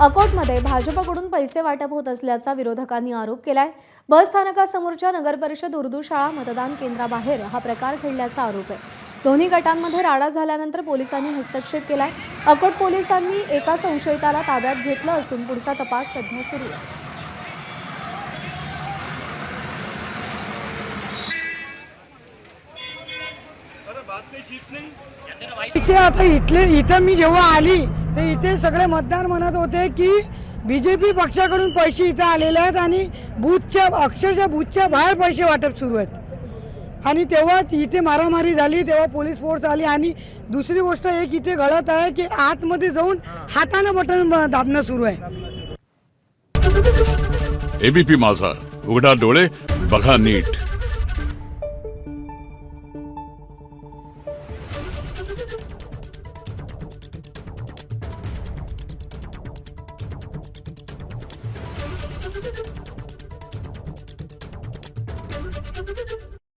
अकोटमध्ये भाजपकडून पैसे वाटप होत असल्याचा विरोधकांनी आरोप केलाय. बस स्थानकासमोरच्या नगरपरिषद उर्दू शाळा मतदान केंद्राबाहेर हा प्रकार घडल्याचा आरोप आहे. दोन्ही गटांमध्ये राडा झाल्यानंतर पोलिसांनी हस्तक्षेप केलाय. अकोट पोलिसांनी एका संशयिताला ताब्यात घेतलं असून पुढचा तपास सध्या सुरू आहे. आता इथले इथं मी जेव्हा आली तर इथे सगळे मतदार म्हणत होते की बीजेपी पक्षाकडून पैसे इथे आलेले आहेत आणि बूथच्या अक्षरशः बूथच्या बाहेर पैसे वाटप सुरू आहेत. आणि तेव्हा इथे मारामारी झाली तेव्हा पोलीस फोर्स आली आणि दुसरी गोष्ट एक इथे घडत आहे की आतमध्ये जाऊन हातानं बटन दाबणं सुरू आहे. एबीपी माझा उघडा डोळे बघा नीट.